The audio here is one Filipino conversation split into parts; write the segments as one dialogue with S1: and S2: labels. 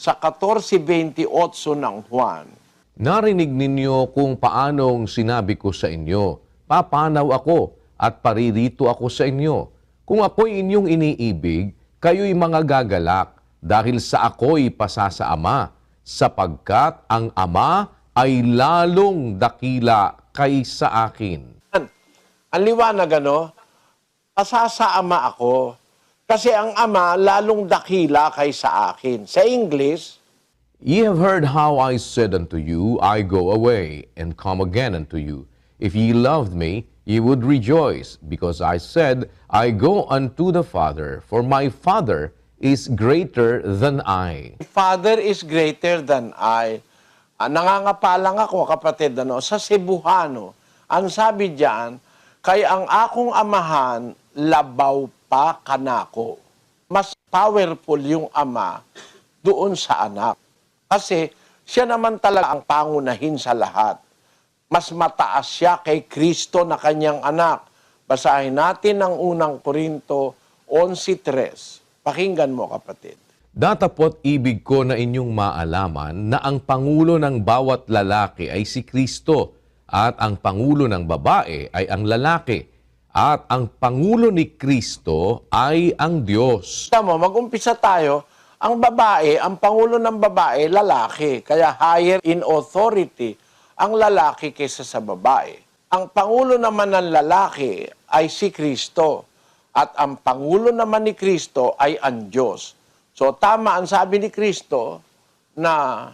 S1: sa 14.28 ng Juan.
S2: Narinig ninyo kung paanong sinabi ko sa inyo, papanaw ako at paririto ako sa inyo. Kung ako'y inyong iniibig, kayo'y mga gagalak dahil sa ako'y pasa sa Ama, sapagkat ang Ama ay lalong dakila kaysa akin.
S1: An- Ang liwanag ano, pasasa ama ako. Kasi ang ama lalong dakila kaysa akin. Sa English,
S2: Ye have heard how I said unto you, I go away, and come again unto you. If ye loved me, ye would rejoice, because I said, I go unto the Father, for my Father is greater than I.
S1: Father is greater than I. Ah, nangangapalang ako, kapatid, ano, sa Cebuano. Ang sabi diyan, kay ang akong amahan, labaw pa kanako. Mas powerful yung ama doon sa anak. Kasi siya naman talaga ang pangunahin sa lahat. Mas mataas siya kay Kristo na kanyang anak. Basahin natin ang unang Korinto 11.3. Pakinggan mo, kapatid.
S2: Datapot ibig ko na inyong maalaman na ang Pangulo ng bawat lalaki ay si Kristo, at ang Pangulo ng babae ay ang lalaki, at ang Pangulo ni Kristo ay ang Diyos.
S1: Kita mo, mag-umpisa tayo. Ang babae, ang pangulo ng babae, lalaki. Kaya higher in authority ang lalaki kaysa sa babae. Ang pangulo naman ng lalaki ay si Kristo. At ang pangulo naman ni Kristo ay ang Diyos. So tama ang sabi ni Kristo na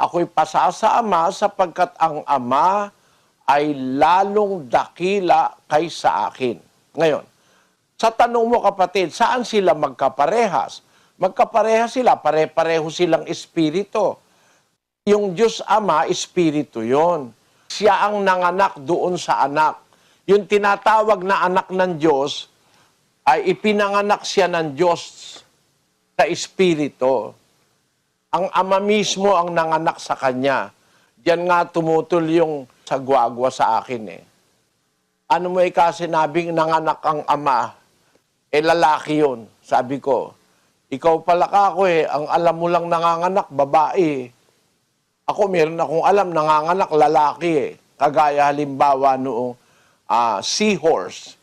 S1: ako'y pasa sa Ama sapagkat ang Ama ay lalong dakila kaysa akin. Ngayon, sa tanong mo kapatid, saan sila magkaparehas? Magkaparehas sila, pare-pareho silang espiritu. Yung Diyos Ama, espiritu yon. Siya ang nanganak doon sa anak. Yung tinatawag na anak ng Diyos, ay ipinanganak siya ng Diyos sa espiritu. Ang ama mismo ang nanganak sa kanya. Diyan nga tumutol yung sagwagwa sa akin eh. Ano mo ika sinabing nanganak ang ama? Eh lalaki yun. Sabi ko, ikaw pala ka ako eh, ang alam mo lang nanganganak, babae. Ako meron akong alam, nanganganak, lalaki eh. Kagaya halimbawa noong ah, seahorse.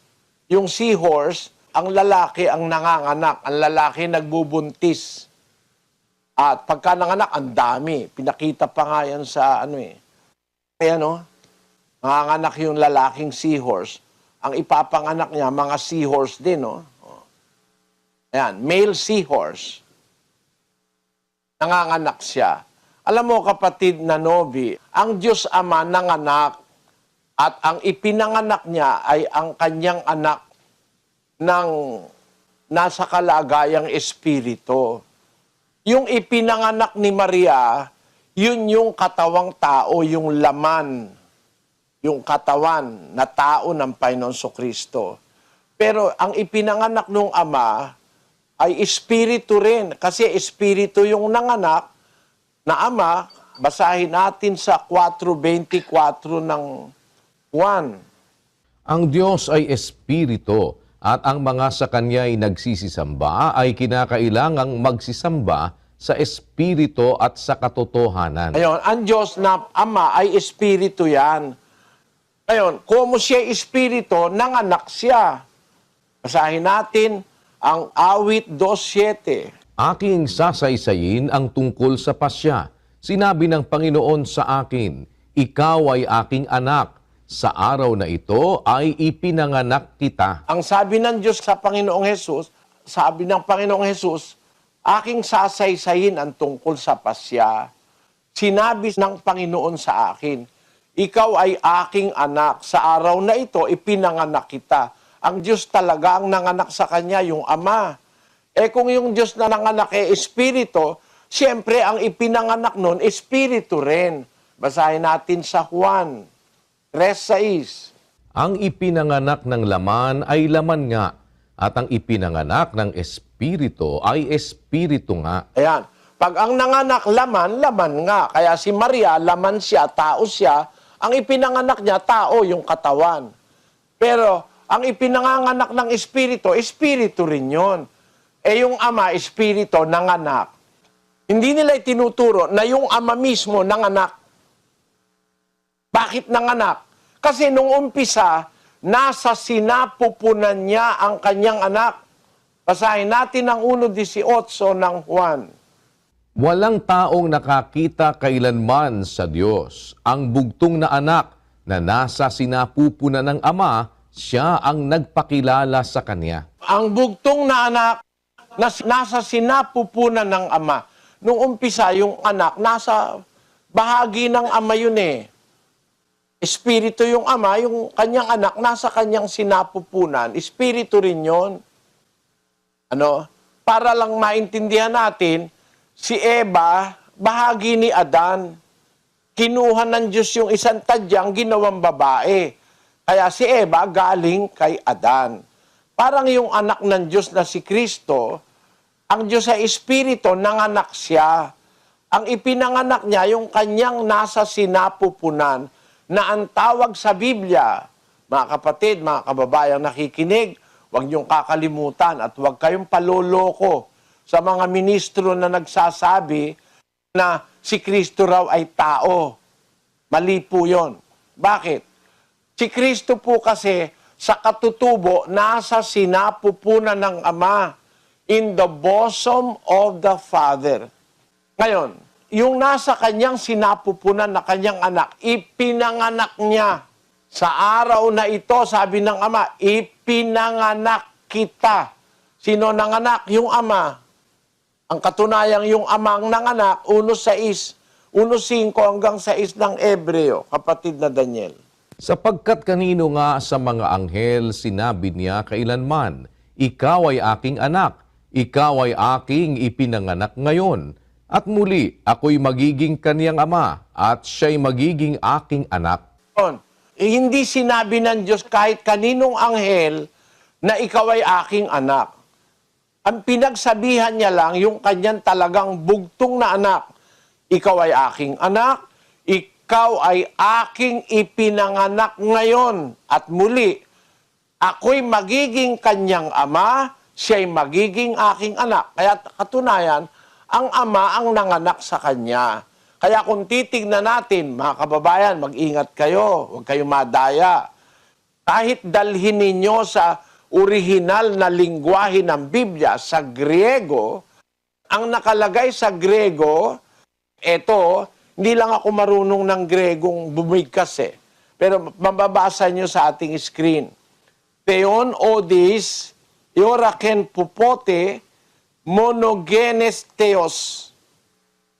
S1: Yung seahorse, ang lalaki ang nanganganak, ang lalaki nagbubuntis. At pagka nanganak, ang dami. Pinakita pa nga yan sa ano eh. Kaya no, nanganganak yung lalaking seahorse. Ang ipapanganak niya, mga seahorse din, no? Oh. Ayan, male seahorse. Nanganganak siya. Alam mo kapatid na Novi, ang Diyos Ama nanganak at ang ipinanganak niya ay ang kanyang anak ng nasa kalagayang espiritu. Yung ipinanganak ni Maria, yun yung katawang tao, yung laman, yung katawan na tao ng Panginoon So Kristo. Pero ang ipinanganak ng Ama ay espiritu rin. Kasi espiritu yung nanganak na Ama, basahin natin sa 4.24 ng 1.
S2: Ang Diyos ay espiritu at ang mga sa Kanya'y nagsisisamba ay kinakailangang magsisamba sa espiritu at sa katotohanan.
S1: Ayun, ang Diyos na Ama ay espiritu yan. Ayun, kung siya espiritu, nanganak siya. Basahin natin ang awit 2.7.
S2: Aking sasaysayin ang tungkol sa pasya. Sinabi ng Panginoon sa akin, Ikaw ay aking anak. Sa araw na ito ay ipinanganak kita.
S1: Ang sabi ng Diyos sa Panginoong Hesus, sabi ng Panginoong Hesus, aking sasaysayin ang tungkol sa pasya. Sinabi ng Panginoon sa akin, ikaw ay aking anak. Sa araw na ito, ipinanganak kita. Ang Diyos talaga ang nanganak sa Kanya, yung Ama. Eh kung yung Diyos na nanganak ay Espiritu, siyempre ang ipinanganak nun, Espiritu rin. Basahin natin sa Juan 3.6.
S2: Ang ipinanganak ng laman ay laman nga, at ang ipinanganak ng espiritu ay espiritu nga.
S1: Ayan. Pag ang nanganak laman, laman nga. Kaya si Maria, laman siya, tao siya. Ang ipinanganak niya, tao yung katawan. Pero ang ipinanganak ng espiritu, espiritu rin yun. Eh yung ama, espiritu, nanganak. Hindi nila itinuturo na yung ama mismo ng anak. Bakit ng anak? Kasi nung umpisa, nasa sinapupunan niya ang kanyang anak. Basahin natin ang 1.18 ng Juan.
S2: Walang taong nakakita kailanman sa Diyos. Ang bugtong na anak na nasa sinapupunan ng Ama, siya ang nagpakilala sa Kanya.
S1: Ang bugtong na anak na nasa sinapupunan ng ama. Nung umpisa, yung anak, nasa bahagi ng ama yun eh. Espiritu yung ama, yung kanyang anak, nasa kanyang sinapupunan. Espiritu rin yon. Ano? Para lang maintindihan natin, si Eva, bahagi ni Adan. Kinuha ng Diyos yung isang tadyang ginawang babae. Kaya si Eva galing kay Adan. Parang yung anak ng Diyos na si Kristo, ang Diyos ay Espiritu, nanganak siya. Ang ipinanganak niya, yung kanyang nasa sinapupunan, na ang tawag sa Biblia, mga kapatid, mga kababayang nakikinig, huwag niyong kakalimutan at huwag kayong paloloko sa mga ministro na nagsasabi na si Kristo raw ay tao. Mali po yun. Bakit? Si Kristo po kasi sa katutubo nasa sinapupunan ng Ama in the bosom of the Father. Ngayon, yung nasa kanyang sinapupunan na kanyang anak, ipinanganak niya. Sa araw na ito, sabi ng Ama, ipinanganak kita. Sino nanganak? Yung Ama. Ang katunayang yung amang nanganak, 1.6, 1.5 hanggang 6 ng Ebreo, kapatid na Daniel.
S2: Sapagkat kanino nga sa mga anghel sinabi niya kailanman, Ikaw ay aking anak, ikaw ay aking ipinanganak ngayon. At muli, ako'y magiging kaniyang ama, at siya'y magiging aking anak.
S1: Eh, hindi sinabi ng Diyos kahit kaninong anghel na ikaw ay aking anak. Ang pinagsabihan niya lang yung kanyang talagang bugtong na anak. Ikaw ay aking anak, ikaw ay aking ipinanganak ngayon. At muli, ako'y magiging kanyang ama, siya'y magiging aking anak. Kaya katunayan, ang ama ang nanganak sa kanya. Kaya kung titignan natin, mga kababayan, mag-ingat kayo, huwag kayong madaya. Kahit dalhin ninyo sa orihinal na lingwahe ng Biblia, sa Griego, ang nakalagay sa Griego, eto, hindi lang ako marunong ng Gregong bumigkas eh. Pero mababasa nyo sa ating screen. Theon odis, ioraken pupote, monogenes theos,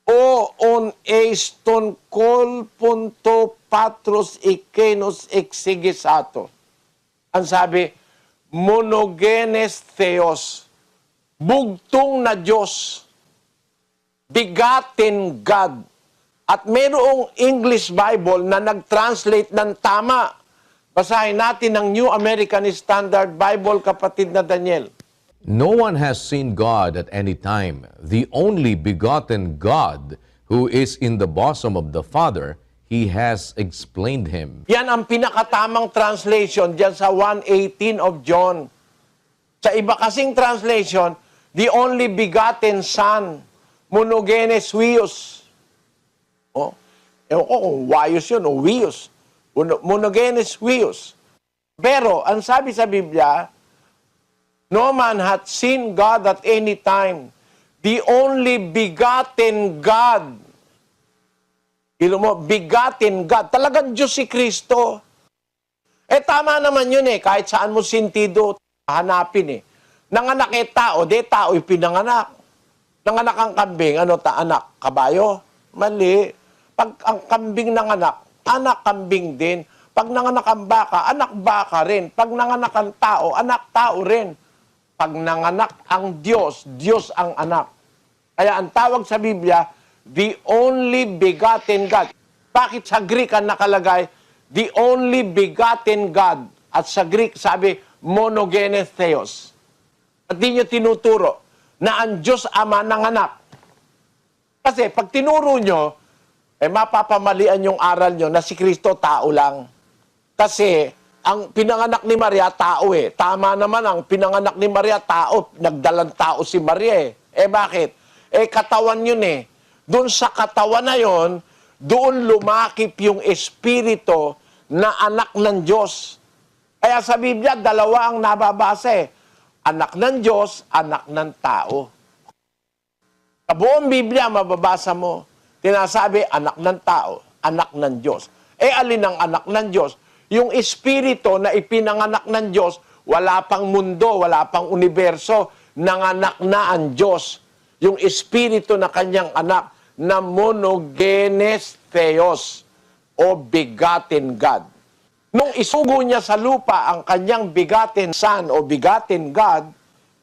S1: o on eiston kol punto patros ikenos exigisato. Ang sabi, monogenes theos, bugtong na Diyos, bigatin God. At mayroong English Bible na nag-translate ng tama. Basahin natin ang New American Standard Bible, kapatid na Daniel.
S2: No one has seen God at any time. The only begotten God, who is in the bosom of the Father, He has explained Him.
S1: Yan ang pinakatamang translation diyan sa 1.18 of John. Sa iba kasing translation, the only begotten Son, monogenes huios. Oh, ewan ko kung waios yun o. Mono- Monogenes huios. Pero, ang sabi sa Biblia, no man hath seen God at any time. The only begotten God. Ilo mo, begotten God. Talagang Diyos si Kristo. Eh tama naman yun eh. Kahit saan mo sintido, hanapin eh. Nanganak eh tao, de tao pinanganak. Nanganak ang kambing, ano ta anak? Kabayo? Mali. Pag ang kambing nanganak, anak kambing din. Pag nanganak ang baka, anak baka rin. Pag nanganak ang tao, anak tao rin. Pag nanganak ang Diyos, Diyos ang anak. Kaya ang tawag sa Biblia, the only begotten God. Bakit sa Greek ang nakalagay, the only begotten God? At sa Greek sabi, monogenes theos. At di nyo tinuturo na ang Diyos Ama ng anak. Kasi pag tinuro nyo, eh mapapamalian yung aral nyo na si Kristo tao lang. Kasi ang pinanganak ni Maria, tao eh. Tama naman ang pinanganak ni Maria, tao. Nagdalang tao si Maria eh. Eh bakit? Eh, katawan yun eh. Doon sa katawan na yon, doon lumakip yung espiritu na anak ng Diyos. Kaya sa Biblia, dalawa ang nababasa eh. Anak ng Diyos, anak ng tao. Sa buong Biblia, mababasa mo, tinasabi, anak ng tao, anak ng Diyos. Eh, alin ang anak ng Diyos? Yung espiritu na ipinanganak ng Diyos, wala pang mundo, wala pang universo, nanganak na ang Diyos. Yung espiritu na kanyang anak, na monogenes theos, o begotten God. Nung isugo niya sa lupa ang kanyang begotten Son o begotten God,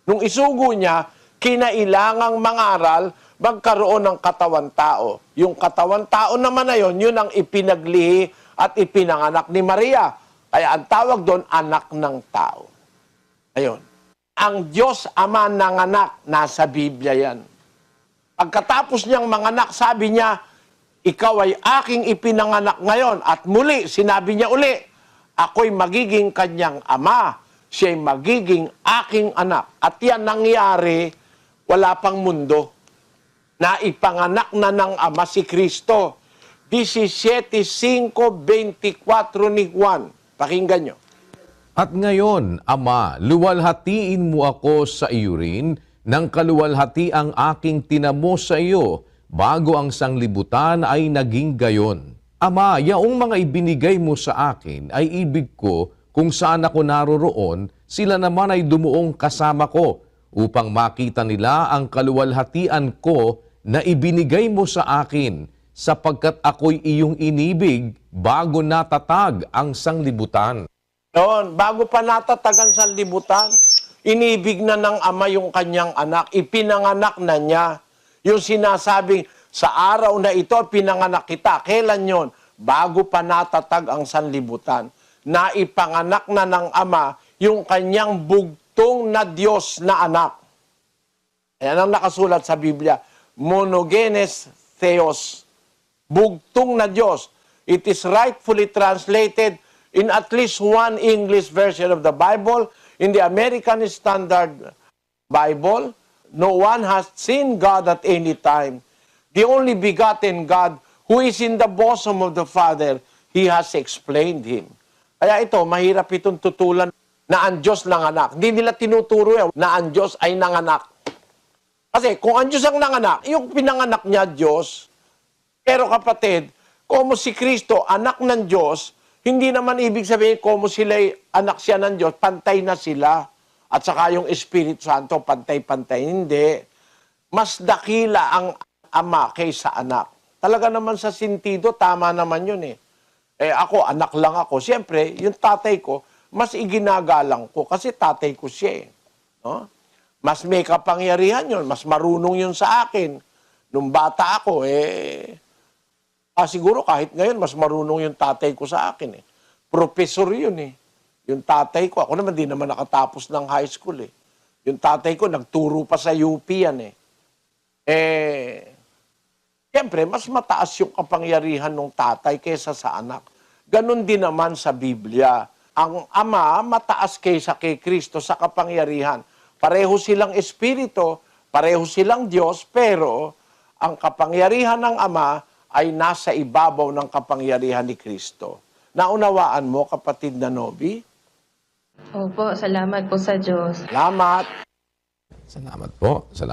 S1: nung isugo niya, kinailangang mangaral magkaroon ng katawan tao. Yung katawan tao naman na yon, yun ang ipinaglihi at ipinanganak ni Maria. Kaya ang tawag doon, anak ng tao. Ayun. Ang Diyos Ama ng anak, nasa Biblia yan. Pagkatapos niyang manganak, sabi niya, ikaw ay aking ipinanganak ngayon. At muli, sinabi niya uli, ako'y magiging kanyang ama. Siya'y magiging aking anak. At yan nangyari, wala pang mundo. Na ipanganak na ng ama si Kristo. 17.5.24 ni Juan. Pakinggan nyo.
S2: At ngayon, Ama, luwalhatiin mo ako sa iyo rin ng kaluwalhati ang aking tinamo sa iyo bago ang sanglibutan ay naging gayon. Ama, yaong mga ibinigay mo sa akin ay ibig ko kung saan ako naroroon, sila naman ay dumuong kasama ko upang makita nila ang kaluwalhatian ko na ibinigay mo sa akin sapagkat ako'y iyong inibig bago natatag ang sanglibutan.
S1: Noon, bago pa natatagan sa libutan, inibig na ng ama yung kanyang anak, ipinanganak na niya. Yung sinasabing, sa araw na ito, pinanganak kita. Kailan yon? Bago pa natatag ang sanlibutan. Na ipanganak na ng ama yung kanyang bugtong na Diyos na anak. Ayan ang nakasulat sa Biblia. Monogenes Theos. Bugtong na Diyos. It is rightfully translated in at least one English version of the Bible. In the American Standard Bible, no one has seen God at any time. The only begotten God who is in the bosom of the Father, He has explained Him. Kaya ito, mahirap itong tutulan na ang Diyos nanganak. Hindi nila tinuturo yan na ang Diyos ay nanganak. Kasi kung ang Diyos ang nanganak, yung pinanganak niya Diyos, pero kapatid, como si Kristo, anak ng Diyos, hindi naman ibig sabihin como sila anak siya ng Diyos, pantay na sila. At saka yung Espiritu Santo, pantay-pantay. Hindi. Mas dakila ang ama kaysa anak. Talaga naman sa sintido, tama naman yun eh. Eh ako, anak lang ako. Siyempre, yung tatay ko, mas iginagalang ko kasi tatay ko siya eh. No? Mas may kapangyarihan yun, mas marunong yun sa akin. Nung bata ako, eh, Ah, siguro kahit ngayon, mas marunong yung tatay ko sa akin eh. Professor yun eh. Yung tatay ko, ako naman di naman nakatapos ng high school eh. Yung tatay ko, nagturo pa sa UP yan eh. Eh, siyempre, mas mataas yung kapangyarihan ng tatay kaysa sa anak. Ganon din naman sa Biblia. Ang ama, mataas kaysa kay Kristo sa kapangyarihan. Pareho silang espiritu, pareho silang Diyos, pero ang kapangyarihan ng ama ay nasa ibabaw ng kapangyarihan ni Kristo. Naunawaan mo, kapatid na Nobi?
S3: Opo, salamat po sa Diyos.
S1: Salamat.
S2: Salamat po. Salamat.